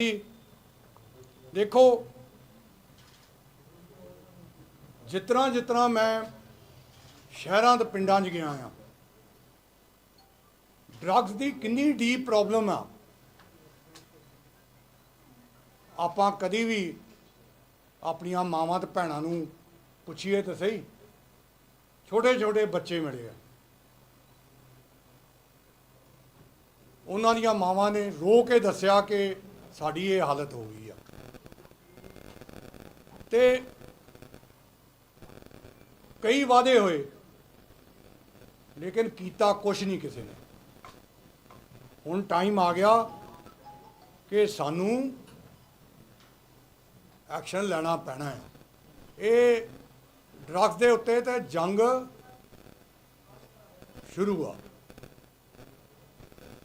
ਜੀ, ਦੇਖੋ ਜਿਤਨਾ ਜਿਤਨਾ ਮੈਂ ਸ਼ਹਿਰਾਂ ਤੇ ਪਿੰਡਾਂ 'ਚ ਗਿਆ ਆ ਡਰੱਗਸ ਦੀ ਕਿੰਨੀ ਡੀਪ ਪ੍ਰੋਬਲਮ ਆ। ਆਪਾਂ ਕਦੀ ਵੀ ਆਪਣੀਆਂ ਮਾਵਾਂ ਤੇ ਭੈਣਾਂ ਨੂੰ ਪੁੱਛੀਏ ਤਾਂ ਸਹੀ ਛੋਟੇ ਛੋਟੇ ਬੱਚੇ ਮਿਲੇ ਆ। ਉਹਨਾਂ ਦੀਆਂ ਮਾਵਾਂ ਨੇ ਰੋ ਕੇ ਦੱਸਿਆ ਕਿ ਸਾਡੀ ਇਹ ਹਾਲਤ ਹੋ ਗਈ ਆ। ਤੇ ਕਈ ਵਾਅਦੇ ਹੋਏ, ਲੇਕਿਨ ਕੀਤਾ ਕੁਝ ਨਹੀਂ ਕਿਸੇ ਨੇ। ਹੁਣ ਟਾਈਮ ਆ ਗਿਆ ਕਿ ਸਾਨੂੰ ਐਕਸ਼ਨ ਲੈਣਾ ਪੈਣਾ ਹੈ। ਇਹ ਡਰੱਗਸ ਦੇ ਉੱਤੇ ਤੇ ਜੰਗ ਸ਼ੁਰੂ ਆ।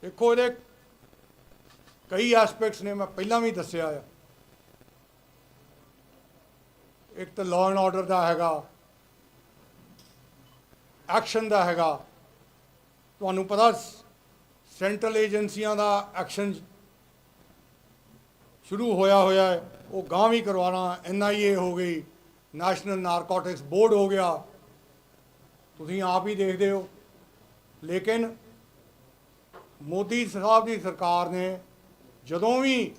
ਦੇਖੋ, ਇਹਦੇ ਕਈ ਐਸਪੈਕਟਸ ਨੇ, ਮੈਂ ਪਹਿਲਾਂ ਵੀ ਦੱਸਿਆ ਆ। ਇੱਕ ਤਾਂ ਲਾਅ ਐਂਡ ਆਰਡਰ ਦਾ ਹੈਗਾ ਐਕਸ਼ਨ ਦਾ ਹੈਗਾ। ਤੁਹਾਨੂੰ ਪਤਾ ਸੈਂਟਰਲ ਏਜੰਸੀਆਂ ਦਾ ਐਕਸ਼ਨ ਸ਼ੁਰੂ ਹੋਇਆ ਹੋਇਆ ਹੈ, ਉਹ ਗਾਂ ਵੀ ਕਰਵਾਉਣਾ ਐਨਆਈਏ ਹੋ ਗਈ ਨੈਸ਼ਨਲ ਨਾਰਕੋਟਿਕਸ ਬੋਰਡ ਹੋ ਗਿਆ। ਤੁਸੀਂ ਆਪ ਹੀ ਦੇਖਦੇ ਹੋ। ਲੇਕਿਨ ਮੋਦੀ ਸਾਹਿਬ ਦੀ ਸਰਕਾਰ ਨੇ ਜਦੋਂ ਵੀ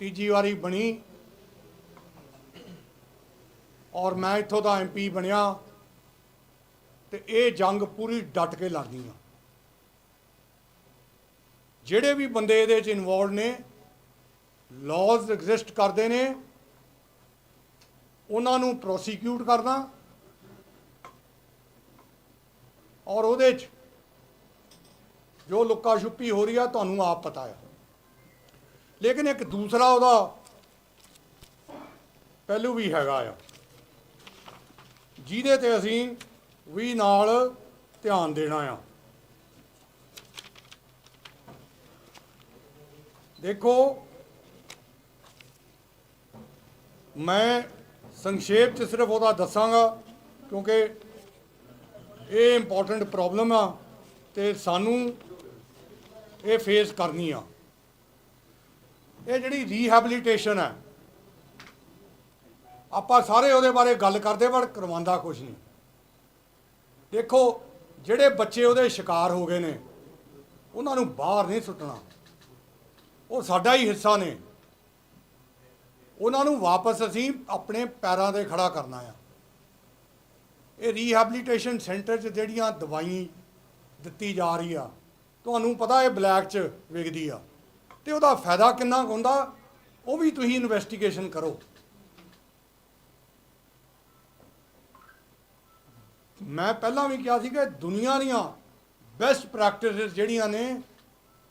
ਤੀਜੀ ਵਾਰੀ ਬਣੀ ਔਰ ਮੈਂ ਇੱਥੋਂ ਦਾ ਐਮਪੀ ਬਣਿਆ ਤੇ ਇਹ ਜੰਗ ਪੂਰੀ ਡਟ ਕੇ ਲੜਨੀ ਆ। ਜਿਹੜੇ ਵੀ ਬੰਦੇ ਇਹਦੇ 'ਚ ਇਨਵੋਲਡ ਨੇ ਲਾਜ਼ ਐਗਜ਼ਿਸਟ ਕਰਦੇ ਨੇ, ਉਹਨਾਂ ਨੂੰ ਪ੍ਰੋਸੀਕਿਊਟ ਕਰਨਾ ਔਰ ਉਹਦੇ 'ਚ ਜੋ ਲੁੱਕਾ ਛੁੱਪੀ ਹੋ ਰਹੀ ਆ, ਤੁਹਾਨੂੰ ਆਪ ਪਤਾ ਹੈ ਲੇਕਿਨ ਇੱਕ ਦੂਸਰਾ ਉਹਦਾ ਪਹਿਲੂ ਵੀ ਹੈਗਾ ਆ। ਜਿਹਦੇ ਤੇ ਅਸੀਂ ਵੀ ਨਾਲ ਧਿਆਨ ਦੇਣਾ ਆ। ਦੇਖੋ, ਮੈਂ ਸੰਖੇਪ ਚ ਸਿਰਫ ਉਹਦਾ ਦੱਸਾਂਗਾ ਕਿਉਂਕਿ ਇਹ ਇੰਪੋਰਟੈਂਟ ਪ੍ਰੋਬਲਮ ਆ ਤੇ ਸਾਨੂੰ ਇਹ ਫੇਸ ਕਰਨੀ ਆ। ਇਹ ਜਿਹੜੀ ਰੀਹੈਬਿਲਿਟੇਸ਼ਨ ਹੈ ਆਪਾਂ ਸਾਰੇ ਉਹਦੇ ਬਾਰੇ ਗੱਲ ਕਰਦੇ ਪਰ ਕਰਵਾਉਂਦਾ ਕੁਝ ਨਹੀਂ। ਦੇਖੋ, ਜਿਹੜੇ ਬੱਚੇ ਉਹਦੇ ਸ਼ਿਕਾਰ ਹੋ ਗਏ ਨੇ, ਉਹਨਾਂ ਨੂੰ ਬਾਹਰ ਨਹੀਂ ਸੁੱਟਣਾ। ਉਹ ਸਾਡਾ ਹੀ ਹਿੱਸਾ ਨੇ। ਉਹਨਾਂ ਨੂੰ ਵਾਪਸ ਅਸੀਂ ਆਪਣੇ ਪੈਰਾਂ ਤੇ ਖੜਾ ਕਰਨਾ ਆ। ਇਹ ਰੀਹੈਬਿਲਿਟੇਸ਼ਨ ਸੈਂਟਰ 'ਚ ਜਿਹੜੀਆਂ ਦਵਾਈ ਦਿੱਤੀ ਜਾ ਰਹੀ ਆ, ਤੁਹਾਨੂੰ ਪਤਾ ਇਹ ਬਲੈਕ 'ਚ ਵਿਕਦੀ ਆ। ਤੇ ਉਹਦਾ ਫਾਇਦਾ ਕਿੰਨਾ ਕੁ ਹੁੰਦਾ, ਉਹ ਵੀ ਤੁਸੀਂ ਇਨਵੈਸਟੀਗੇਸ਼ਨ ਕਰੋ। ਮੈਂ ਪਹਿਲਾਂ ਵੀ ਕਿਹਾ ਸੀ ਕਿ ਦੁਨੀਆ ਦੀਆਂ ਬੈਸਟ ਪ੍ਰੈਕਟਿਸਿਸ ਜਿਹੜੀਆਂ ਨੇ,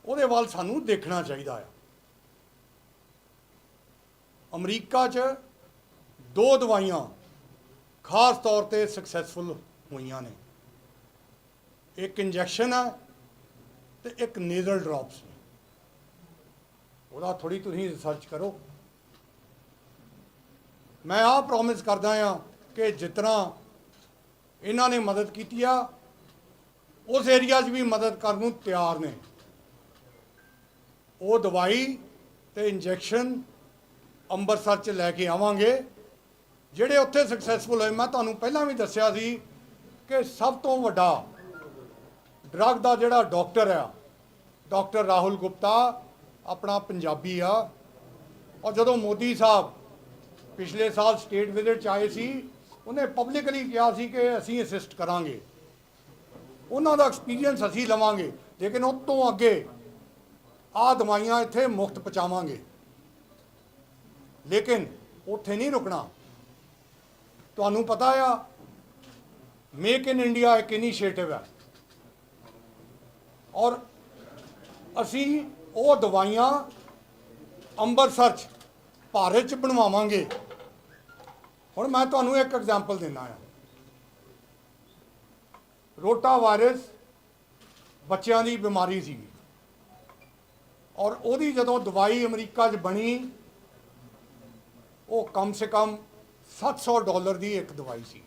ਉਹਦੇ ਵੱਲ ਸਾਨੂੰ ਦੇਖਣਾ ਚਾਹੀਦਾ ਆ। ਅਮਰੀਕਾ 'ਚ ਦੋ ਦਵਾਈਆਂ ਖਾਸ ਤੌਰ ਤੇ ਸਕਸੈਸਫੁਲ ਹੋਈਆਂ ਨੇ। ਇੱਕ ਇੰਜੈਕਸ਼ਨ ਹੈ ਤੇ ਇੱਕ ਨੇਜ਼ਲ ਡ੍ਰੌਪਸ ਉਹਦਾ ਥੋੜੀ ਤੁਸੀਂ ਰਿਸਰਚ ਕਰੋ। ਮੈਂ ਆਹ ਪ੍ਰੋਮਿਸ ਕਰਦਾ ਆ ਕਿ ਜਿਤਨਾ ਇਹਨਾਂ ਨੇ ਮਦਦ ਕੀਤੀ ਆ, ਉਸ ਏਰੀਆ 'ਚ ਵੀ ਮਦਦ ਕਰਨ ਨੂੰ ਤਿਆਰ ਨੇ। ਉਹ ਦਵਾਈ ਤੇ ਇੰਜੈਕਸ਼ਨ ਅੰਮ੍ਰਿਤਸਰ 'ਚ ਲੈ ਕੇ ਆਵਾਂਗੇ, ਜਿਹੜੇ ਉੱਥੇ ਸਕਸੈਸਫੁਲ ਹੋਏ। ਮੈਂ ਤੁਹਾਨੂੰ ਪਹਿਲਾਂ ਵੀ ਦੱਸਿਆ ਸੀ ਕਿ ਸਭ ਤੋਂ ਵੱਡਾ ਡਰੱਗ ਦਾ ਜਿਹੜਾ ਡਾਕਟਰ ਆ ਡਾਕਟਰ ਰਾਹੁਲ ਗੁਪਤਾ ਆਪਣਾ ਪੰਜਾਬੀ ਆ। ਔਰ ਜਦੋਂ ਮੋਦੀ ਸਾਹਿਬ ਪਿਛਲੇ ਸਾਲ ਸਟੇਟ ਵਿਜ਼ਿਟ 'ਚ ਆਏ ਸੀ, ਉਹਨੇ ਪਬਲਿਕਲੀ ਕਿਹਾ ਸੀ ਕਿ ਅਸੀਂ ਅਸਿਸਟ ਕਰਾਂਗੇ। ਉਹਨਾਂ ਦਾ ਐਕਸਪੀਰੀਅੰਸ ਅਸੀਂ ਲਵਾਂਗੇ, ਲੇਕਿਨ ਉਸ ਤੋਂ ਅੱਗੇ ਆਹ ਦਵਾਈਆਂ ਇੱਥੇ ਮੁਫਤ ਪਹੁੰਚਾਵਾਂਗੇ। ਲੇਕਿਨ ਉੱਥੇ ਨਹੀਂ ਰੁਕਣਾ। ਤੁਹਾਨੂੰ ਪਤਾ ਆ ਮੇਕ ਇਨ ਇੰਡੀਆ ਇੱਕ ਇਨੀਸ਼ੀਏਟਿਵ ਹੈ ਔਰ ਅਸੀਂ ਉਹ ਦਵਾਈਆਂ ਅੰਮ੍ਰਿਤਸਰ ਚ, ਭਾਰਤ ਚ ਬਣਵਾਵਾਂਗੇ। ਹੁਣ ਮੈਂ ਤੁਹਾਨੂੰ ਇੱਕ ਐਗਜ਼ਾਮਪਲ ਦਿੰਦਾ ਆ ਰੋਟਾ ਵਾਇਰਸ ਬੱਚਿਆਂ ਦੀ ਬਿਮਾਰੀ ਸੀ। ਔਰ ਉਹਦੀ ਜਦੋਂ ਦਵਾਈ ਅਮਰੀਕਾ 'ਚ ਬਣੀ, ਉਹ ਕਮ ਸੇ ਕਮ 700 ਡਾਲਰ ਦੀ ਇੱਕ ਦਵਾਈ ਸੀ।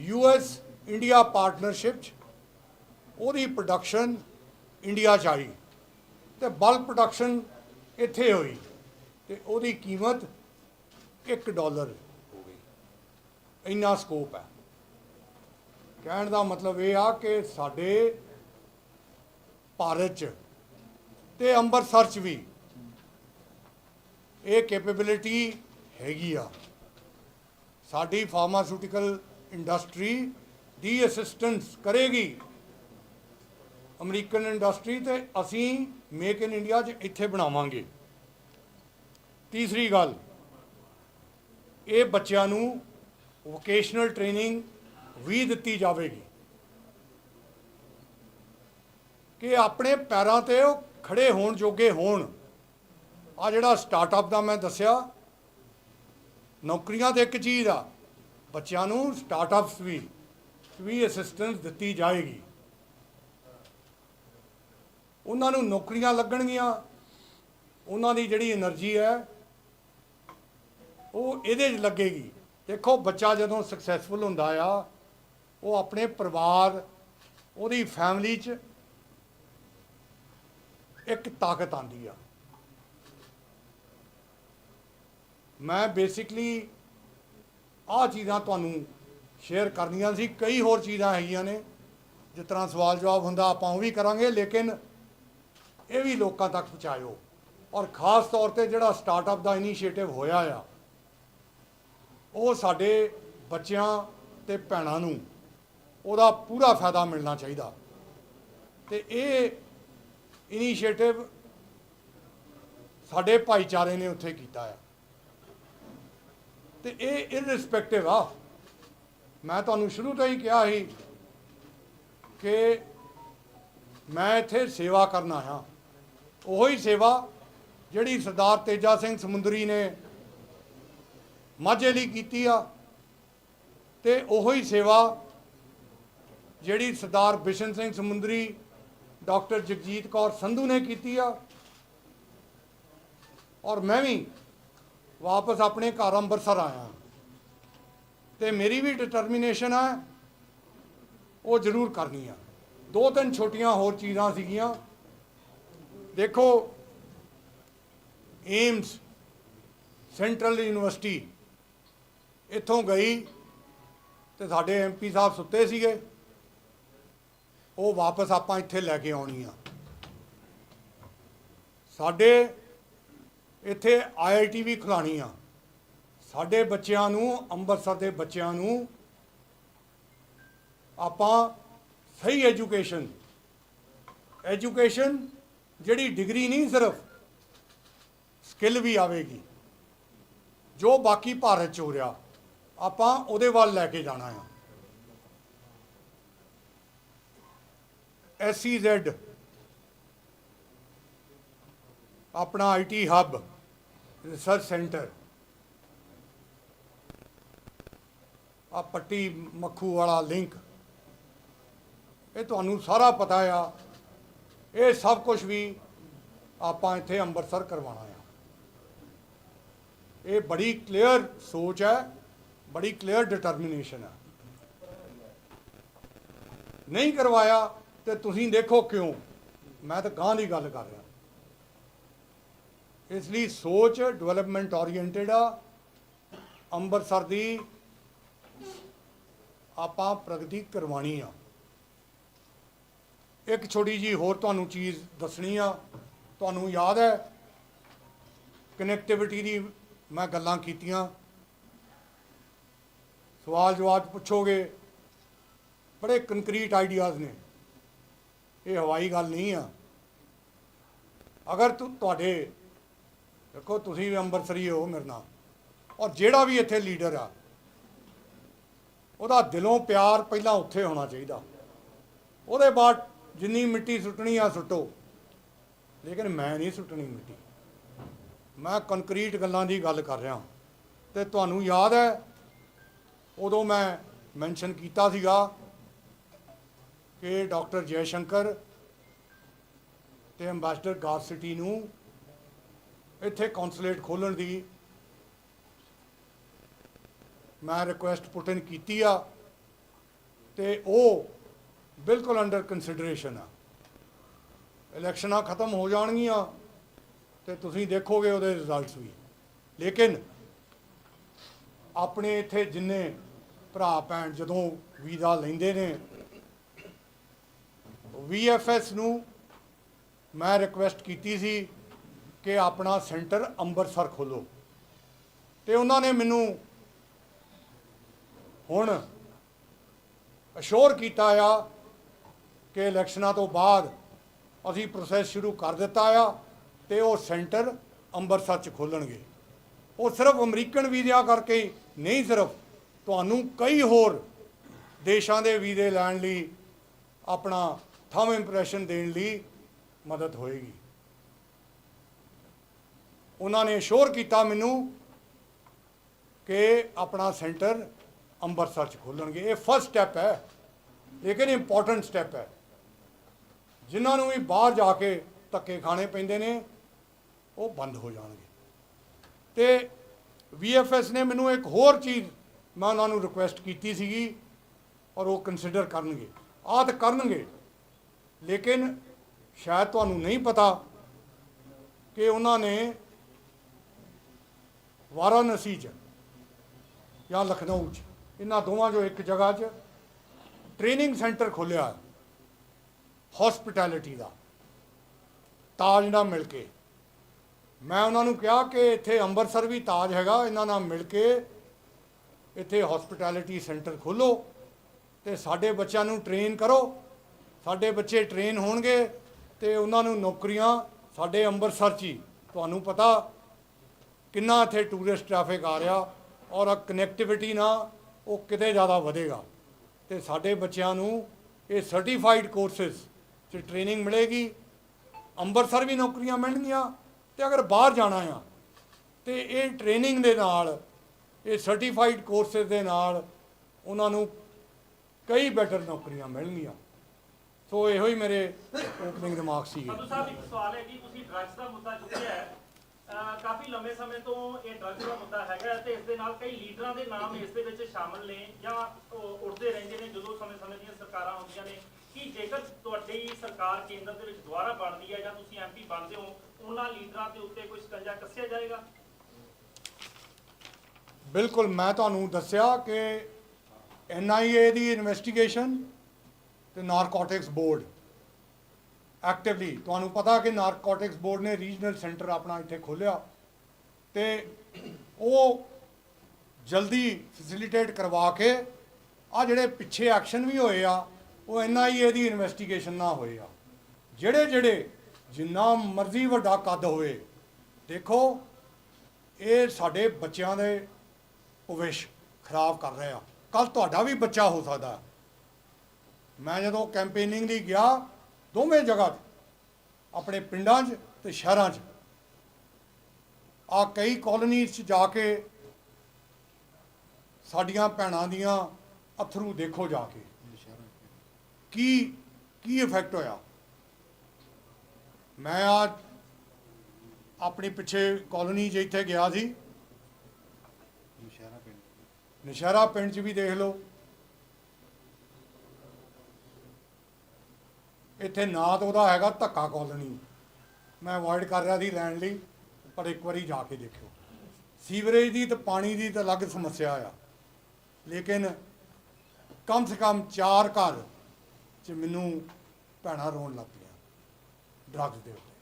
ਯੂਐਸ ਇੰਡੀਆ ਪਾਰਟਨਰਸ਼ਿਪ 'ਚ ਉਹਦੀ ਪ੍ਰੋਡਕਸ਼ਨ ਇੰਡੀਆ 'ਚ ਆਈ। ਤੇ ਬਲਕ ਪ੍ਰੋਡਕਸ਼ਨ ਇੱਥੇ ਹੋਈ ਤੇ ਉਹਦੀ ਕੀਮਤ 1 ਡਾਲਰ ਹੋ ਗਈ। ਇੰਨਾ ਸਕੋਪ ਹੈ। ਕਹਿਣ ਦਾ ਮਤਲਬ ਇਹ ਆ ਕਿ ਸਾਡੇ ਭਾਰਤ 'ਚ ਤੇ ਅੰਮ੍ਰਿਤਸਰ 'ਚ ਵੀ ਇਹ ਕੈਪੇਬਿਲਿਟੀ ਹੈਗੀ ਆ। ਸਾਡੀ ਫਾਰਮਾਸਿਊਟੀਕਲ ਇੰਡਸਟਰੀ ਦੀ ਅਸਿਸਟੈਂਸ ਕਰੇਗੀ। ਅਮਰੀਕਨ ਇੰਡਸਟਰੀ ਤੇ ਅਸੀਂ ਮੇਕ ਇਨ ਇੰਡੀਆ 'ਚ ਇੱਥੇ ਬਣਾਵਾਂਗੇ। ਤੀਸਰੀ ਗੱਲ, ਇਹ ਬੱਚਿਆਂ ਨੂੰ ਵੋਕੇਸ਼ਨਲ ਟ੍ਰੇਨਿੰਗ ਵੀ ਦਿੱਤੀ ਜਾਵੇਗੀ। ਕਿ ਆਪਣੇ ਪੈਰਾਂ ਤੇ ਉਹ ਖੜੇ ਹੋਣ ਜੋਗੇ ਹੋਣ। ਆ ਜਿਹੜਾ ਸਟਾਰਟਅਪ ਦਾ ਮੈਂ ਦੱਸਿਆ, ਨੌਕਰੀਆਂ ਤੇ ਇੱਕ ਚੀਜ਼ ਆ, ਬੱਚਿਆਂ ਨੂੰ ਸਟਾਰਟਅਪਸ ਵੀ ਵੀ ਅਸਿਸਟੈਂਸ ਦਿੱਤੀ ਜਾਏਗੀ। ਉਹਨਾਂ ਨੂੰ ਨੌਕਰੀਆਂ ਲੱਗਣਗੀਆਂ। ਉਹਨਾਂ ਦੀ ਜਿਹੜੀ એનર્ਜੀ ਹੈ, ਉਹ ਇਹਦੇ 'ਚ ਲੱਗੇਗੀ। ਦੇਖੋ, ਬੱਚਾ ਜਦੋਂ ਸਕਸੈਸਫੁਲ ਹੁੰਦਾ ਆ, ਉਹ ਆਪਣੇ ਪਰਿਵਾਰ, ਉਹਦੀ ਫੈਮਿਲੀ 'ਚ ਇੱਕ ਤਾਕਤ ਆਂਦੀ ਆ। ਮੈਂ ਬੇਸਿਕਲੀ ਆ ਚੀਜ਼ਾਂ ਤੁਹਾਨੂੰ ਸ਼ੇਅਰ ਕਰਨੀਆਂ ਸੀ। ਕਈ ਹੋਰ ਚੀਜ਼ਾਂ ਹੈਗੀਆਂ ਨੇ। ਜਿਸ ਤਰ੍ਹਾਂ ਸਵਾਲ ਜਵਾਬ ਹੁੰਦਾ, ਆਪਾਂ ਉਹ ਵੀ ਕਰਾਂਗੇ, ਲੇਕਿਨ ਇਹ ਵੀ ਲੋਕਾਂ ਤੱਕ ਪਹੁੰਚਾਇਓ। ਔਰ ਖਾਸ ਤੌਰ ਤੇ ਜਿਹੜਾ ਸਟਾਰਟਅਪ ਦਾ ਇਨੀਸ਼ੀਏਟਿਵ ਹੋਇਆ ਆ, ਉਹ ਸਾਡੇ ਬੱਚਿਆਂ ਤੇ ਭੈਣਾਂ ਨੂੰ ਉਹਦਾ ਪੂਰਾ ਫਾਇਦਾ ਮਿਲਣਾ ਚਾਹੀਦਾ। ਤੇ ਇਹ ਇਨੀਸ਼ੀਏਟਿਵ ਸਾਡੇ ਭਾਈਚਾਰੇ ਨੇ ਉੱਥੇ ਕੀਤਾ ਆ। ਤੇ ਇਹ ਇਰਰਿਸਪੈਕਟਿਵ ਆ, ਮੈਂ ਤੁਹਾਨੂੰ ਸ਼ੁਰੂ ਤੋਂ ਹੀ ਕਿਹਾ ਸੀ ਕਿ ਮੈਂ ਇੱਥੇ ਸੇਵਾ ਕਰਨ ਆਇਆ। ਉਹੀ ਸੇਵਾ ਜਿਹੜੀ ਸਰਦਾਰ ਤੇਜਾ ਸਿੰਘ ਸਮੁੰਦਰੀ ਨੇ ਮਾਝੇ ਲਈ ਕੀਤੀ ਆ ਤੇ ਉਹੀ ਸੇਵਾ ਜਿਹੜੀ ਸਰਦਾਰ ਬਿਸ਼ਨ ਸਿੰਘ ਸਮੁੰਦਰੀ, ਡਾਕਟਰ ਜਗਜੀਤ ਕੌਰ ਸੰਧੂ ਨੇ ਕੀਤੀ ਆ। ਔਰ ਮੈਂ ਵੀ ਵਾਪਸ ਆਪਣੇ ਘਰ ਅੰਮ੍ਰਿਤਸਰ ਆਇਆ। ਤੇ ਮੇਰੀ ਵੀ ਡਿਟਰਮੀਨੇਸ਼ਨ ਹੈ ਉਹ ਜ਼ਰੂਰ ਕਰਨੀ ਆ। ਦੋ ਤਿੰਨ ਛੋਟੀਆਂ ਹੋਰ ਚੀਜ਼ਾਂ ਸੀਗੀਆਂ। ਦੇਖੋ, ਏਮਸ ਸੈਂਟਰਲ ਯੂਨੀਵਰਸਿਟੀ ਇੱਥੋਂ ਗਈ ਤੇ ਸਾਡੇ ਐਮਪੀ ਸਾਹਿਬ ਸੁੱਤੇ ਸੀਗੇ। ਉਹ ਵਾਪਸ ਆਪਾਂ ਇੱਥੇ ਲੈ ਕੇ ਆਉਣੀ ਆ। ਸਾਡੇ ਇੱਥੇ ਆਈਆਈਟੀ ਵੀ ਖੁਲਾਣੀ ਆ। ਸਾਡੇ ਬੱਚਿਆਂ ਨੂੰ, ਅੰਮ੍ਰਿਤਸਰ ਦੇ ਬੱਚਿਆਂ ਨੂੰ ਆਪਾਂ ਸਹੀ ਐਜੂਕੇਸ਼ਨ ਐਜੂਕੇਸ਼ਨ ਜਿਹੜੀ ਡਿਗਰੀ ਨਹੀਂ ਸਿਰਫ ਸਕਿੱਲ ਵੀ ਆਵੇਗੀ। ਜੋ ਬਾਕੀ ਭਾਰਤ ਚ ਹੋ ਰਿਹਾ, ਆਪਾਂ ਉਹਦੇ ਵੱਲ ਲੈ ਕੇ ਜਾਣਾ ਆ। SEZ ਆਪਣਾ ਆਈਟੀ ਹੱਬ ਰਿਸਰਚ ਸੈਂਟਰ ਆ ਪੱਟੀ ਮੱਖੂ ਵਾਲਾ ਲਿੰਕ ਇਹ ਤੁਹਾਨੂੰ ਸਾਰਾ ਪਤਾ ਆ ਇਹ ਸਭ ਕੁਝ ਵੀ ਆਪਾਂ ਇੱਥੇ ਅੰਮ੍ਰਿਤਸਰ ਕਰਵਾਉਣਾ ਆ। ਇਹ ਬੜੀ ਕਲੀਅਰ ਸੋਚ ਹੈ, ਬੜੀ ਕਲੀਅਰ ਡਿਟਰਮੀਨੇਸ਼ਨ ਹੈ। ਨਹੀਂ ਕਰਵਾਇਆ ਤੇ ਤੁਸੀਂ ਦੇਖੋ ਕਿਉਂ? ਮੈਂ ਤਾਂ ਗਾਂ ਦੀ ਗੱਲ ਕਰ ਰਿਹਾ। ਇਸ ਲਈ ਸੋਚ ਡਿਵੈਲਪਮੈਂਟ ਓਰੀਐਂਟਡ ਆ। ਅੰਮ੍ਰਿਤਸਰ ਦੀ ਆਪਾਂ ਪ੍ਰਗਤੀ ਕਰਵਾਣੀ ਆ। ਇੱਕ ਛੋਟੀ ਜੀ ਹੋਰ ਤੁਹਾਨੂੰ ਚੀਜ਼ ਦੱਸਣੀ ਆ, ਤੁਹਾਨੂੰ ਯਾਦ ਹੈ? ਕਨੈਕਟੀਵਿਟੀ ਦੀ ਮੈਂ ਗੱਲਾਂ ਕੀਤੀਆਂ। ਸਵਾਲ ਜਵਾਬ ਪੁੱਛੋਗੇ? ਬੜੇ ਕੰਕਰੀਟ ਆਈਡੀਆਜ਼ ਨੇ। ਇਹ ਹਵਾਈ ਗੱਲ ਨਹੀਂ ਆ। ਅਗਰ ਤੂੰ, ਤੁਹਾਡੇ, ਦੇਖੋ ਤੁਸੀਂ ਵੀ ਅੰਮ੍ਰਿਤਸਰੀ ਹੋ ਮੇਰੇ ਨਾਲ, ਔਰ ਜਿਹੜਾ ਵੀ ਇੱਥੇ ਲੀਡਰ ਆ, ਉਹਦਾ ਦਿਲੋਂ ਪਿਆਰ ਪਹਿਲਾਂ ਉੱਥੇ ਹੋਣਾ ਚਾਹੀਦਾ। ਉਹਦੇ ਬਾਅਦ ਜਿੰਨੀ ਮਿੱਟੀ ਸੁੱਟਣੀ ਆ ਸੁੱਟੋ। ਲੇਕਿਨ ਮੈਂ ਨਹੀਂ ਸੁੱਟਣੀ ਮਿੱਟੀ। ਮੈਂ ਕੰਕਰੀਟ ਗੱਲਾਂ ਦੀ ਗੱਲ ਕਰ ਰਿਹਾ। ਤੇ ਤੁਹਾਨੂੰ ਯਾਦ ਹੈ, ਉਦੋਂ ਮੈਂ ਮੈਂਸ਼ਨ ਕੀਤਾ ਸੀਗਾ ਕਿ ਡਾਕਟਰ ਜੈ ਸ਼ੰਕਰ ਤੇ ਐਮਬੈਸਡਰ ਗਾਰ ਸਿਟੀ ਨੂੰ ਇੱਥੇ ਕੌਂਸੂਲੇਟ ਖੋਲਣ ਦੀ ਮੈਂ ਰਿਕੁਐਸਟ ਪੁੱਟ ਕੀਤੀ ਆ। ਤੇ ਉਹ ਬਿਲਕੁਲ ਅੰਡਰ ਕੰਸੀਡਰੇਸ਼ਨ ਆ। ਇਲੈਕਸ਼ਨਾਂ ਖਤਮ ਹੋ ਜਾਣਗੀਆਂ ਤੇ ਤੁਸੀਂ ਦੇਖੋਗੇ ਉਹਦੇ ਰਿਜ਼ਲਟਸ ਵੀ। ਲੇਕਿਨ ਆਪਣੇ ਇੱਥੇ ਜਿੰਨੇ ਭਰਾ ਭੈਣ ਜਦੋਂ ਵੀਜ਼ਾ ਲੈਂਦੇ ਨੇ ਵੀਐਫਐਸ ਨੂੰ ਮੈਂ ਰਿਕੁਐਸਟ ਕੀਤੀ ਸੀ ਕਿ ਆਪਣਾ ਸੈਂਟਰ ਅੰਮ੍ਰਿਤਸਰ ਖੋਲੋ। ਤੇ ਉਹਨਾਂ ਨੇ ਮੈਨੂੰ ਹੁਣ ਅਸ਼ੋਰ ਕੀਤਾ ਆ ਕਿ ਇਲੈਕਸ਼ਨਾਂ ਤੋਂ ਬਾਅਦ ਅਸੀਂ ਪ੍ਰੋਸੈਸ ਸ਼ੁਰੂ ਕਰ ਦਿੱਤਾ ਆ ਤੇ ਉਹ ਸੈਂਟਰ ਅੰਮ੍ਰਿਤਸਰ ਚ ਖੋਲਣਗੇ। ਉਹ ਸਿਰਫ ਅਮਰੀਕਨ ਵੀਜ਼ਿਆਂ ਕਰਕੇ ਨਹੀਂ, ਸਿਰਫ ਤੁਹਾਨੂੰ ਕਈ ਹੋਰ ਦੇਸ਼ਾਂ ਦੇ ਵੀਜ਼ੇ ਲੈਣ ਲਈ, ਆਪਣਾ ਥੰਬ ਇੰਪ੍ਰੈਸ਼ਨ ਦੇਣ ਲਈ ਮਦਦ ਹੋਏਗੀ। ਉਹਨਾਂ ਨੇ ਸ਼ੋਰ ਕੀਤਾ ਮੈਨੂੰ ਕਿ ਆਪਣਾ ਸੈਂਟਰ ਅੰਮ੍ਰਿਤਸਰ ਚ ਖੋਲਣਗੇ। ਇਹ ਫਸਟ ਸਟੈਪ ਹੈ, ਲੇਕਿਨ ਇੰਪੋਰਟੈਂਟ ਸਟੈਪ ਹੈ। ਜਿਨ੍ਹਾਂ ਨੂੰ ਵੀ ਬਾਹਰ ਜਾ ਕੇ ਧੱਕੇ ਖਾਣੇ ਪੈਂਦੇ ਨੇ, ਉਹ ਬੰਦ ਹੋ ਜਾਣਗੇ। ਤੇ ਵੀਐਫਐਸ ਨੇ ਮੈਨੂੰ ਇੱਕ ਹੋਰ ਚੀਜ਼ ਮੈਂ ਉਹਨਾਂ ਨੂੰ ਰਿਕੁਐਸਟ ਕੀਤੀ ਸੀਗੀ ਔਰ ਉਹ ਕੰਸੀਡਰ ਕਰਨਗੇ। ਆਹ ਕਰਨਗੇ, ਲੇਕਿਨ ਸ਼ਾਇਦ ਤੁਹਾਨੂੰ ਨਹੀਂ ਪਤਾ ਕਿ ਉਹਨਾਂ ਨੇ ਵਾਰਾਣਸੀ ਚ ਜਾਂ ਲਖਨਊ ਚ, ਇਹਨਾਂ ਦੋਵਾਂ ਚੋਂ ਇੱਕ ਜਗ੍ਹਾ 'ਚ ਟ੍ਰੇਨਿੰਗ ਸੈਂਟਰ ਖੋਲ੍ਹਿਆ। ਹਸਪਿਟੈਲਿਟੀ ਦਾ। ਤਾਜ ਨਾਲ ਮਿਲ ਕੇ। ਮੈਂ ਉਹਨਾਂ ਨੂੰ ਕਿਹਾ ਕਿ ਇੱਥੇ ਅੰਮ੍ਰਿਤਸਰ ਵੀ ਤਾਜ ਹੈਗਾ, ਇਹਨਾਂ ਨਾਲ ਮਿਲ ਕੇ ਇੱਥੇ ਹਸਪਿਟੈਲਿਟੀ ਸੈਂਟਰ ਖੋਲੋ ਤੇ ਸਾਡੇ ਬੱਚਿਆਂ ਨੂੰ ਟ੍ਰੇਨ ਕਰੋ। ਸਾਡੇ ਬੱਚੇ ਟ੍ਰੇਨ ਹੋਣਗੇ ਤੇ ਉਹਨਾਂ ਨੂੰ ਨੌਕਰੀਆਂ ਸਾਡੇ ਅੰਮ੍ਰਿਤਸਰ 'ਚ ਹੀ। ਤੁਹਾਨੂੰ ਪਤਾ ਕਿੰਨਾ ਇੱਥੇ ਟੂਰਿਸਟ ਟ੍ਰੈਫਿਕ ਆ ਰਿਹਾ ਔਰ ਕਨੈਕਟੀਵਿਟੀ ਨਾਲ ਉਹ ਕਿਤੇ ਜ਼ਿਆਦਾ ਵਧੇਗਾ। ਤੇ ਸਾਡੇ ਬੱਚਿਆਂ ਨੂੰ ਇਹ ਸਰਟੀਫਾਈਡ ਕੋਰਸਸ 'ਚ ਟ੍ਰੇਨਿੰਗ ਮਿਲੇਗੀ, ਅੰਮ੍ਰਿਤਸਰ ਵੀ ਨੌਕਰੀਆਂ ਮਿਲਣਗੀਆਂ ਤੇ ਅਗਰ ਬਾਹਰ ਜਾਣਾ ਆ, ਤੇ ਇਹ ਟ੍ਰੇਨਿੰਗ ਦੇ ਨਾਲ, ਇਹ ਸਰਟੀਫਾਈਡ ਕੋਰਸਸ ਦੇ ਨਾਲ ਉਹਨਾਂ ਨੂੰ ਕਈ ਬੈਟਰ ਨੌਕਰੀਆਂ ਮਿਲਣਗੀਆਂ। ਸੋ ਇਹੋ ਹੀ ਮੇਰੇ ਓਪਨਿੰਗ ਦਿਮਾਗ ਸੀਗੇ। ਸੰਧੂ ਸਾਹਿਬ, ਇੱਕ ਸਵਾਲ ਹੈ ਕਿ ਤੁਸੀਂ ਡਰੱਗਸ ਦਾ ਮੁੱਦਾ ਚੁੱਕਿਆ ਹੈ। ਕਾਫੀ ਲੰਬੇ ਸਮੇਂ ਤੋਂ ਇਹ ਡਰੱਗਸ ਦਾ ਮੁੱਦਾ ਹੈਗਾ ਹੈ ਤੇ ਇਸ ਦੇ ਨਾਲ ਕਈ ਲੀਡਰਾਂ ਦੇ ਨਾਮ ਇਸ ਦੇ ਵਿੱਚ ਸ਼ਾਮਲ ਨੇ ਜਾਂ ਉਹ ਉੱਠਦੇ ਰਹਿੰਦੇ ਨੇ ਜਦੋਂ ਸਮੇਂ-ਸਮੇਂ ਦੀਆਂ ਸਰਕਾਰਾਂ ਆਉਂਦੀਆਂ ਨੇ। ਕਿ ਜੇਕਰ ਤੁਹਾਡੀ ਸਰਕਾਰ ਕੇਂਦਰ ਦੇ ਵਿੱਚ ਦੁਬਾਰਾ ਬਣਦੀ ਹੈ ਜਾਂ ਤੁਸੀਂ ਐਮਪੀ ਬਣਦੇ ਹੋ, ਉਹਨਾਂ ਲੀਡਰਾਂ ਦੇ ਉੱਤੇ ਕੋਈ ਸਕੰਜਾ ਕੱਸਿਆ ਜਾਏਗਾ? ਬਿਲਕੁਲ, ਮੈਂ ਤੁਹਾਨੂੰ ਦੱਸਿਆ ਕਿ ਐਨਆਈਏ ਦੀ ਇਨਵੈਸਟੀਗੇਸ਼ਨ ਤੇ ਨਾਰਕੋਟਿਕਸ ਬੋਰਡ ਐਕਟਿਵਲੀ ਤੁਹਾਨੂੰ ਪਤਾ ਕਿ ਨਾਰਕੋਟਿਕਸ ਬੋਰਡ ਨੇ ਰੀਜਨਲ ਸੈਂਟਰ ਆਪਣਾ ਇੱਥੇ ਖੋਲ੍ਹਿਆ ਤੇ ਉਹ ਜਲਦੀ ਫੈਸਿਲਿਟੇਟ ਕਰਵਾ ਕੇ ਆ ਜਿਹੜੇ ਪਿੱਛੇ ਐਕਸ਼ਨ ਵੀ ਹੋਏ ਆ ਉਹ ਐਨਆਈਏ ਦੀ ਇਨਵੈਸਟੀਗੇਸ਼ਨ ਨਾ ਹੋਏ ਆ। ਜਿਹੜੇ ਜਿਹੜੇ ਜਿੰਨਾ ਮਰਜ਼ੀ ਵੱਡਾ ਕੱਦ ਹੋਏ ਦੇਖੋ, ਇਹ ਸਾਡੇ ਬੱਚਿਆਂ ਦੇ ਭਵਿੱਖ ਖਰਾਬ ਕਰ ਰਹੇ ਆ। ਕੱਲ ਤੁਹਾਡਾ ਵੀ ਬੱਚਾ ਹੋ ਸਕਦਾ ਮੈਂ ਜਦੋਂ ਕੈਂਪੇਨਿੰਗ ਲਈ ਗਿਆ, ਦੋਵੇਂ ਜਗ੍ਹਾ ਤੇ, ਆਪਣੇ ਪਿੰਡਾਂ 'ਚ ਤੇ ਸ਼ਹਿਰਾਂ 'ਚ ਆ ਕਈ ਕਾਲੋਨੀਜ਼ 'ਚ ਜਾ ਕੇ ਸਾਡੀਆਂ ਭੈਣਾਂ ਦੀਆਂ ਅਥਰੂ ਦੇਖੋ ਜਾ ਕੇ। ਕੀ ਕੀ ਇਫੈਕਟ ਹੋਇਆ? ਮੈਂ ਆ ਆਪਣੀ ਪਿੱਛੇ ਕਾਲੋਨੀ ਇੱਥੇ ਗਿਆ ਸੀ। ਨਸ਼ਹਿਰਾ ਪਿੰਡ 'ਚ। ਵੀ ਦੇਖ ਲਓ। ਇੱਥੇ ਨਾਂ ਤਾਂ ਉਹਦਾ ਹੈਗਾ ਧੱਕਾ ਕਾਲੋਨੀ ਮੈਂ ਅਵੋਇਡ ਕਰ ਰਿਹਾ ਸੀ ਲੈਣ ਲਈ ਪਰ ਇੱਕ ਵਾਰੀ ਜਾ ਕੇ ਦੇਖਿਓ। ਸੀਵਰੇਜ ਦੀ ਤੇ ਪਾਣੀ ਦੀ ਤਾਂ ਅਲੱਗ ਸਮੱਸਿਆ ਆ। ਲੇਕਿਨ ਕਮ ਸੇ ਕਮ ਚਾਰ ਘਰ 'ਚ ਮੈਨੂੰ ਭੈਣਾਂ ਰੋਣ ਲੱਗ ਪਈਆਂ ਡਰੱਗਸ ਦੇ ਉੱਤੇ।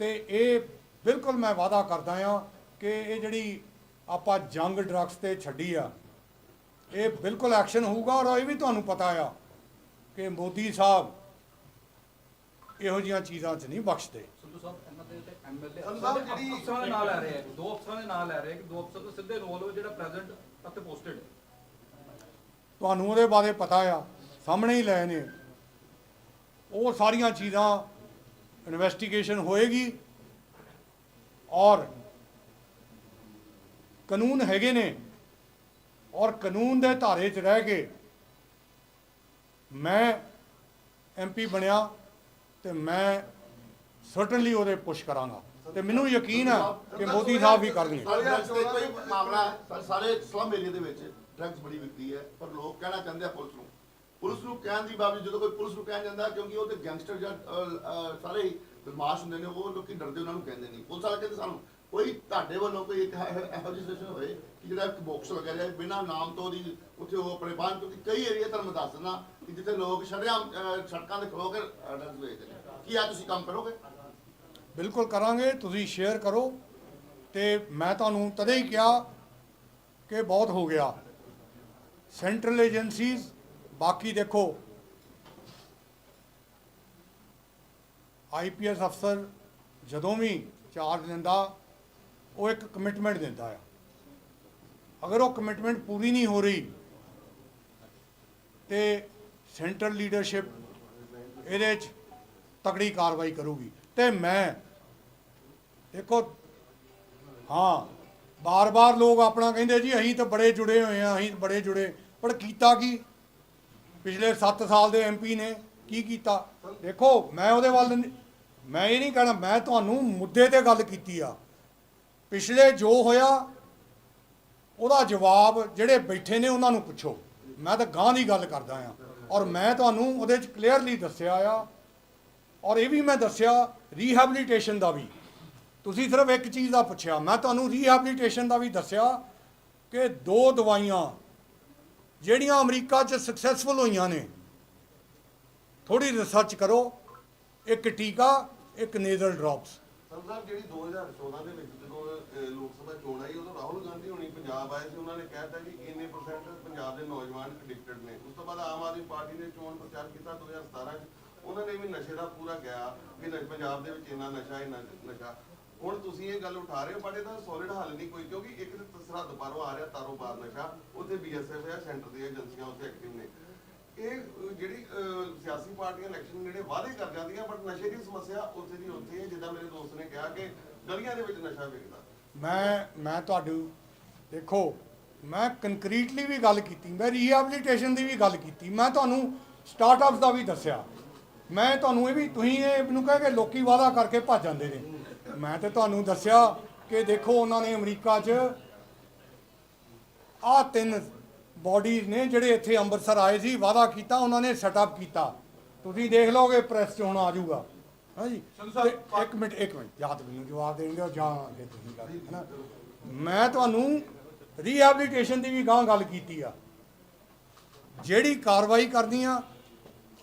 ਤੇ ਇਹ ਬਿਲਕੁਲ ਮੈਂ ਵਾਅਦਾ ਕਰਦਾ ਆ ਕਿ ਇਹ ਜਿਹੜੀ ਆਪਾਂ ਜੰਗ ਡਰੱਗਸ ਤੇ ਛੱਡੀ ਆ ਇਹ ਬਿਲਕੁਲ ਐਕਸ਼ਨ ਹੋਊਗਾ ਔਰ ਇਹ ਵੀ ਤੁਹਾਨੂੰ ਪਤਾ ਆ ਕਿ ਮੋਦੀ ਸਾਹਿਬ ਇਹੋ ਜਿਹੀਆਂ ਚੀਜ਼ਾਂ 'ਚ ਨਹੀਂ ਬਖਸ਼ਦੇ। ਸੰਧੂ ਸਾਹਿਬ ਇਹਨਾਂ ਦੇ ਤੇ ਐਮਐਲਏ ਸਾਹਿਬ ਜਿਹੜੀ- ਅਫਸਰਾਂ ਦੇ ਨਾਂ ਲੈ ਰਹੇ ਆ ਦੋ ਅਫਸਰਾਂ ਦੇ ਨਾਂ ਲੈ ਰਹੇ ਆ ਕਿ ਦੋ ਅਫਸਰ ਤੋਂ ਸਿੱਧੇ ਰੋਲ ਹੋ ਜਿਹੜਾ ਪ੍ਰੈਜ਼ੈਂਟ ਅਤੇ ਪੋਸਟਡ ਤੁਹਾਨੂੰ ਉਹਦੇ ਬਾਰੇ ਪਤਾ ਆ ਸਾਹਮਣੇ ਹੀ ਲਏ ਨੇ। ਉਹ ਸਾਰੀਆਂ ਚੀਜ਼ਾਂ ਇਨਵੈਸਟੀਗੇਸ਼ਨ ਹੋਏਗੀ ਔਰ ਕਾਨੂੰਨ ਹੈਗੇ ਨੇ ਔਰ ਕਾਨੂੰਨ ਦੇ ਧਾਰੇ 'ਚ ਰਹਿ ਕੇ ਮੈਂ ਐਮਪੀ ਬਣਿਆ ਤੇ ਮੈਂ ਸਰਟਨਲੀ ਉਹਦੇ ਪੁਸ਼ ਕਰਾਂਗਾ। ਤੇ ਮੈਨੂੰ ਯਕੀਨ ਹੈ ਕਿ ਮੋਦੀ ਸਾਹਿਬ ਵੀ ਕਰਨਗੇ। ਕੋਈ ਮਾਮਲਾ, ਸਾਰੇ ਸਲਮ ਏਰੀਆ ਦੇ ਵਿੱਚ ਡਰੱਗਸ ਬੜੀ ਵਿਕਦੀ ਹੈ, ਪਰ ਲੋਕ ਕਹਿਣਾ ਚਾਹੁੰਦੇ ਆ ਪੁਲਿਸ ਨੂੰ। ਪੁਲਿਸ ਨੂੰ ਕਹਿਣ ਦੀ ਬਾਵਜੂਦ ਜਦੋਂ ਕੋਈ ਪੁਲਿਸ ਨੂੰ ਕਹਿਣ ਜਾਂਦਾ, ਕਿਉਂਕਿ ਉਹ ਤੇ ਗੈਂਗਸਟਰ ਜਾਂ ਸਾਰੇ ਬਦਮਾਸ਼ ਹੁੰਦੇ ਨੇ, ਉਹ ਲੋਕੀ ਡਰਦੇ ਉਹਨਾਂ ਨੂੰ ਕਹਿੰਦੇ ਨਹੀਂ। ਪੁਲਿਸ ਵਾਲੇ ਕਹਿੰਦੇ ਸਾਨੂੰ, ਕੋਈ ਤੁਹਾਡੇ ਵੱਲੋਂ ਕੋਈ ਇੱਕ ਇਹੋ ਜਿਹੀ ਸਿਚੁਏਸ਼ਨ ਹੋਏ ਕਿ ਜਿਹੜਾ ਇੱਕ ਬਾਕਸ ਲੱਗਿਆ ਜਾਏ ਬਿਨਾਂ ਨਾਮ ਤੋਂ ਉਹਦੀ ਉੱਥੇ ਉਹ ਆਪਣੇ ਬਾਹਰ, ਕਿਉਂਕਿ ਕਈ ਏਰੀਆ ਤੁਹਾਨੂੰ ਮੈਂ ਦੱਸ ਦਿੰਦਾ ਕਿ ਜਿੱਥੇ ਲੋਕ ਸ਼ਰੇਆਮ ਸੜਕਾਂ ਤੇ ਖਲੋ ਕੇ ਡਰਸ ਵੇਚਦੇ ਨੇ। ਕੀ ਆ ਤੁਸੀਂ ਕੰਮ ਕਰੋਗੇ? ਬਿਲਕੁਲ ਕਰਾਂਗੇ, ਤੁਸੀਂ ਸ਼ੇਅਰ ਕਰੋ। ਤੇ ਮੈਂ ਤੁਹਾਨੂੰ ਤਦੇ ਹੀ ਕਿਹਾ ਕਿ ਬਹੁਤ ਹੋ ਗਿਆ। ਸੈਂਟਰਲ ਏਜੰਸੀਜ਼ ਬਾਕੀ ਦੇਖੋ ਆਈਪੀਐਸ ਅਫਸਰ ਜਦੋਂ ਵੀ ਚਾਰਜ ਦਿੰਦਾ, ਉਹ ਇੱਕ ਕਮਿਟਮੈਂਟ ਦਿੰਦਾ ਆ। ਅਗਰ ਉਹ ਕਮਿਟਮੈਂਟ ਪੂਰੀ ਨਹੀਂ ਹੋ ਰਹੀ, ਤੇ ਸੈਂਟਰਲ ਲੀਡਰਸ਼ਿਪ ਇਹਦੇ 'ਚ ਤਕੜੀ ਕਾਰਵਾਈ ਕਰੂਗੀ। ਤੇ ਮੈਂ ਦੇਖੋ, ਹਾਂ, ਬਾਰ-ਬਾਰ ਲੋਕ ਆਪਣਾ ਕਹਿੰਦੇ ਜੀ, ਅਸੀਂ ਤਾਂ ਬੜੇ ਜੁੜੇ ਹੋਏ ਆ ਅਸੀਂ ਬੜੇ ਜੁੜੇ, ਪਰ ਕੀਤਾ ਕੀ? ਪਿਛਲੇ 7 ਸਾਲ ਦੇ ਐਮਪੀ ਨੇ ਕੀ ਕੀਤਾ? ਦੇਖੋ, ਮੈਂ ਉਹਦੇ ਵੱਲ ਮੈਂ ਇਹ ਨਹੀਂ ਕਹਿਣਾ, ਮੈਂ ਤੁਹਾਨੂੰ ਮੁੱਦੇ ਤੇ ਗੱਲ ਕੀਤੀ ਆ। ਪਿਛਲੇ ਜੋ ਹੋਇਆ, ਉਹਦਾ ਜਵਾਬ ਜਿਹੜੇ ਬੈਠੇ ਨੇ ਉਹਨਾਂ ਨੂੰ ਪੁੱਛੋ। ਮੈਂ ਤਾਂ ਗਾਂ ਦੀ ਗੱਲ ਕਰਦਾ ਆ। ਔਰ ਮੈਂ ਤੁਹਾਨੂੰ ਉਹਦੇ ਚ ਕਲੀਅਰਲੀ ਦੱਸਿਆ ਆ। ਔਰ ਇਹ ਵੀ ਮੈਂ ਦੱਸਿਆ ਰੀਹੈਬਿਲਿਟੇਸ਼ਨ ਦਾ ਵੀ। ਤੁਸੀਂ ਸਿਰਫ ਇੱਕ ਚੀਜ਼ ਦਾ ਪੁੱਛਿਆ, ਮੈਂ ਤੁਹਾਨੂੰ ਰੀਹੈਬਿਲਿਟੇਸ਼ਨ ਦਾ ਵੀ ਦੱਸਿਆ ਕਿ ਦੋ ਦਵਾਈਆਂ ਜਿਹੜੀਆਂ ਅਮਰੀਕਾ 'ਚ ਸਕਸੈਸਫੁਲ ਹੋਈਆਂ ਨੇ ਥੋੜੀ ਰਿਸਰਚ ਕਰੋ, ਇੱਕ ਟੀਕਾ, ਇੱਕ ਨੇਜ਼ਲ ਡ੍ਰੌਪਸ ਸਾਹਿਬ, ਜਿਹੜੀ 2014 ਦੇ ਵਿੱਚ ਜਦੋਂ ਲੋਕ ਸਭਾ ਚੋਣ ਆਈ, ਉਦੋਂ ਰਾਹੁਲ ਗਾਂਧੀ ਹੋਣੀ ਪੰਜਾਬ ਆਏ ਸੀ, ਉਹਨਾਂ ਨੇ ਕਹਿਤਾ ਵੀ ਇੰਨੇ ਪਰਸੈਂਟ ਪੰਜਾਬ ਦੇ ਨੌਜਵਾਨ ਐਡਿਕਟਡ ਨੇ। ਉਸ ਤੋਂ ਬਾਅਦ ਆਮ ਆਦਮੀ ਪਾਰਟੀ ਨੇ ਚੋਣ ਪ੍ਰਚਾਰ ਕੀਤਾ 2017 ਚ। ਉਹਨਾਂ ਨੇ ਵੀ ਨਸ਼ੇ ਦਾ ਪੂਰਾ ਕਿਹਾ ਕਿ ਪੰਜਾਬ ਦੇ ਵਿੱਚ ਇੰਨਾ ਨਸ਼ਾ ਇੰਨਾ ਨਸ਼ਾ। ਹੁਣ ਤੁਸੀਂ ਇਹ ਗੱਲ ਉਠਾ ਰਹੇ ਹੋ ਬਟ ਇਹਦਾ ਸੋਲਿਡ ਹੱਲ ਨਹੀਂ ਕੋਈ, ਕਿਉਂਕਿ ਇੱਕ ਤਾਂ ਸਰਹੱਦ ਪਾਰੋਂ ਆ ਰਿਹਾ, ਤਾਰੋਂ ਨਸ਼ਾ, ਉੱਥੇ ਬੀਐਸਐਫ ਹੈ ਸੈਂਟਰ ਦੀਆਂ ਏਜੰਸੀਆਂ ਉੱਥੇ ਐਕਟਿਵ ਨੇ। ਇਹ ਜਿਹੜੀ ਸਿਆਸੀ ਪਾਰਟੀਆਂ ਇਲੈਕਸ਼ਨ ਨੇੜੇ ਵਾਅਦੇ ਕਰ ਜਾਂਦੀਆਂ ਬਟ ਨਸ਼ੇ ਦੀ ਸਮੱਸਿਆ ਉੱਥੇ ਦੀ ਉੱਥੇ ਹੈ ਜਿੱਦਾਂ ਮੇਰੇ ਦੋਸਤ ਨੇ ਕਿਹਾ ਕਿ ਗਲੀਆਂ ਦੇ ਵਿੱਚ ਨਸ਼ਾ ਵਿਕਦਾ ਮੈਂ ਮੈਂ ਤੁਹਾਨੂੰ ਦੇਖੋ, ਮੈਂ ਕੰਕਰੀਟਲੀ ਵੀ ਗੱਲ ਕੀਤੀ, ਮੈਂ ਰੀਹੈਬਿਲਿਟੇਸ਼ਨ ਦੀ ਵੀ ਗੱਲ ਕੀਤੀ, ਮੈਂ ਤੁਹਾਨੂੰ ਸਟਾਰਟਅਪਸ ਦਾ ਵੀ ਦੱਸਿਆ। ਮੈਂ ਤੁਹਾਨੂੰ ਇਹ ਵੀ, ਤੁਸੀਂ ਇਹ ਮੈਨੂੰ ਕਹਿ ਕੇ ਲੋਕੀ ਵਾਅਦਾ ਕਰਕੇ ਭੱਜ ਜਾਂਦੇ ਨੇ। ਮੈਂ ਤੇ ਤੁਹਾਨੂੰ ਦੱਸਿਆ ਕਿ ਦੇਖੋ ਉਹਨਾਂ ਨੇ ਅਮਰੀਕਾ 'ਚ ਆਹ ਤਿੰਨ ਬਾਡੀਜ਼ ਨੇ ਜਿਹੜੇ ਇੱਥੇ ਅੰਮ੍ਰਿਤਸਰ ਆਏ ਸੀ ਵਾਅਦਾ ਕੀਤਾ ਉਹਨਾਂ ਨੇ ਸੈਟਅਪ ਕੀਤਾ। ਤੁਸੀਂ ਦੇਖ ਲਓਗੇ ਪ੍ਰੈਸ 'ਚ ਹੁਣ ਆ ਜਾਊਗਾ। ਹਾਂਜੀ? ਇੱਕ ਮਿੰਟ ਇੱਕ ਮਿੰਟ। ਜਾਂ ਤਾਂ ਮੈਨੂੰ ਜਵਾਬ ਦੇਣ ਦਿਓ ਜਾਂ ਅੱਗੇ ਤੁਸੀਂ ਗੱਲ ਹੈਨਾ? ਮੈਂ ਤੁਹਾਨੂੰ ਰੀਹੈਬਿਲਿਟੇਸ਼ਨ ਦੀ ਵੀ ਗਾਂ ਗੱਲ ਕੀਤੀ ਆ। ਜਿਹੜੀ ਕਾਰਵਾਈ ਕਰਨੀ ਆ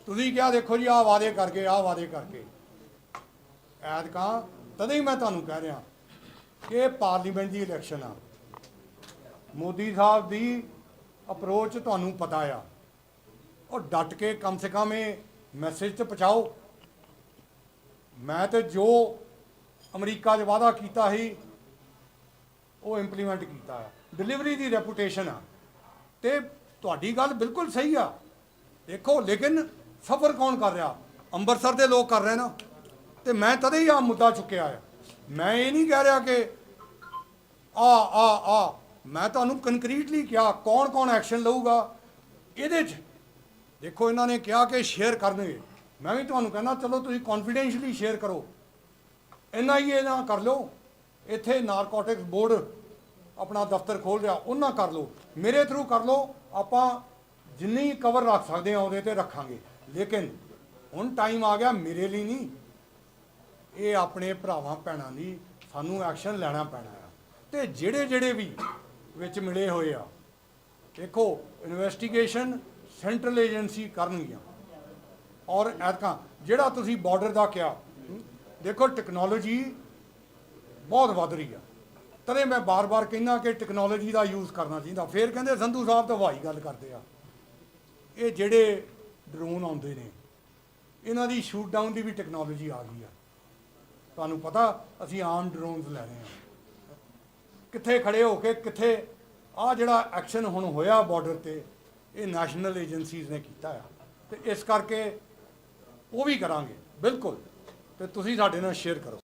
ਤੁਸੀਂ ਕਿਹਾ ਦੇਖੋ ਜੀ ਆਹ ਵਾਅਦੇ ਕਰਕੇ ਆਹ ਵਾਅਦੇ ਕਰਕੇ। ਐਤਕਾਂ ਤਦੇ ਹੀ ਮੈਂ ਤੁਹਾਨੂੰ ਕਹਿ ਰਿਹਾ ਕਿ ਇਹ ਪਾਰਲੀਮੈਂਟ ਦੀ ਇਲੈਕਸ਼ਨ ਆ। ਮੋਦੀ ਸਾਹਿਬ ਦੀ ਅਪਰੋਚ ਤੁਹਾਨੂੰ ਪਤਾ ਆ। ਉਹ ਡਟ ਕੇ ਕਮ ਸੇ ਕਮ ਇਹ ਮੈਸੇਜ ਤੇ ਪਹੁੰਚਾਓ। ਮੈਂ ਤੇ ਜੋ ਅਮਰੀਕਾ 'ਚ ਵਾਅਦਾ ਕੀਤਾ ਸੀ, ਉਹ ਇੰਪਲੀਮੈਂਟ ਕੀਤਾ ਆ। ਡਿਲੀਵਰੀ ਦੀ ਰੈਪੂਟੇਸ਼ਨ ਆ। ਤੇ ਤੁਹਾਡੀ ਗੱਲ ਬਿਲਕੁਲ ਸਹੀ ਆ। ਦੇਖੋ, ਲੇਕਿਨ ਸਫਰ ਕੌਣ ਕਰ ਰਿਹਾ? ਅੰਮ੍ਰਿਤਸਰ ਦੇ ਲੋਕ ਕਰ ਰਹੇ ਨਾ। ਤੇ ਮੈਂ ਤਦੇ ਹੀ ਆ ਮੁੱਦਾ ਚੁੱਕਿਆ ਆ ਮੈਂ ਇਹ ਨਹੀਂ ਕਹਿ ਰਿਹਾ ਕਿ ਆ ਆ ਆ, ਮੈਂ ਤੁਹਾਨੂੰ ਕੰਕਰੀਟਲੀ ਕਿਹਾ ਕੌਣ ਕੌਣ ਐਕਸ਼ਨ ਲਊਗਾ। ਇਹਦੇ 'ਚ ਦੇਖੋ, ਇਹਨਾਂ ਨੇ ਕਿਹਾ ਕਿ ਸ਼ੇਅਰ ਕਰਨਗੇ। ਮੈਂ ਵੀ ਤੁਹਾਨੂੰ ਕਹਿੰਦਾ, ਚਲੋ ਤੁਸੀਂ ਕੌਨਫੀਡੈਂਸ਼ਲੀ ਸ਼ੇਅਰ ਕਰੋ। ਇੰਨਾ ਹੀ ਇਹ ਨਾ ਕਰ ਲਓ। ਇੱਥੇ ਨਾਰਕੋਟਿਕਸ ਬੋਰਡ ਆਪਣਾ ਦਫ਼ਤਰ ਖੋਲ ਰਿਹਾ, ਉਹਨਾਂ ਕਰ ਲਓ। ਮੇਰੇ ਥਰੂ ਕਰ ਲਓ। ਆਪਾਂ ਜਿੰਨੀ ਕਵਰ ਰੱਖ ਸਕਦੇ ਆ ਉਹਦੇ ਤੇ ਰੱਖਾਂਗੇ। ਲੇਕਿਨ ਹੁਣ ਟਾਈਮ ਆ ਗਿਆ ਮੇਰੇ ਲਈ ਨਹੀਂ। ਇਹ ਆਪਣੇ ਭਰਾਵਾਂ, ਭੈਣਾਂ ਦੀ ਸਾਨੂੰ ਐਕਸ਼ਨ ਲੈਣਾ ਪੈਣਾ ਆ। ਤੇ ਜਿਹੜੇ ਜਿਹੜੇ ਵੀ ਵਿੱਚ ਮਿਲੇ ਹੋਏ ਆ, ਦੇਖੋ ਇਨਵੈਸਟੀਗੇਸ਼ਨ ਸੈਂਟਰਲ ਏਜੰਸੀ ਕਰਨਗੀਆਂ। ਔਰ ਐਤਕਾਂ, ਜਿਹੜਾ ਤੁਸੀਂ ਬਾਰਡਰ ਦਾ ਕਿਹਾ, ਦੇਖੋ ਟੈਕਨੋਲੋਜੀ ਬਹੁਤ ਵੱਧ ਰਹੀ ਆ। ਤਦੇ ਮੈਂ ਬਾਰ-ਬਾਰ ਕਹਿੰਦਾ ਕਿ ਟੈਕਨੋਲੋਜੀ ਦਾ ਯੂਜ਼ ਕਰਨਾ ਚਾਹੀਦਾ। ਫੇਰ ਕਹਿੰਦੇ, ਸੰਧੂ ਸਾਹਿਬ ਤਾਂ ਹਵਾਈ ਗੱਲ ਕਰਦੇ ਆ। ਇਹ ਜਿਹੜੇ ਡਰੋਨ ਆਉਂਦੇ ਨੇ, ਇਹਨਾਂ ਦੀ ਸ਼ੂਟ ਡਾਊਨ ਦੀ ਵੀ ਟੈਕਨੋਲੋਜੀ ਆ ਗਈ ਆ। ਤੁਹਾਨੂੰ ਪਤਾ, ਅਸੀਂ ਆਮ ਡਰੋਨਸ ਲੈ ਰਹੇ ਹਾਂ। ਕਿੱਥੇ ਖੜੇ ਹੋ ਕੇ, ਕਿੱਥੇ ਆ ਜਿਹੜਾ ਐਕਸ਼ਨ ਹੁਣ ਹੋਇਆ ਬਾਰਡਰ ਤੇ, ਇਹ ਨੈਸ਼ਨਲ ਏਜੰਸੀਜ਼ ਨੇ ਕੀਤਾ ਆ। ਤੇ ਇਸ ਕਰਕੇ ਉਹ ਵੀ ਕਰਾਂਗੇ, ਬਿਲਕੁਲ। ਤੇ ਤੁਸੀਂ ਸਾਡੇ ਨਾਲ ਸ਼ੇਅਰ ਕਰੋ।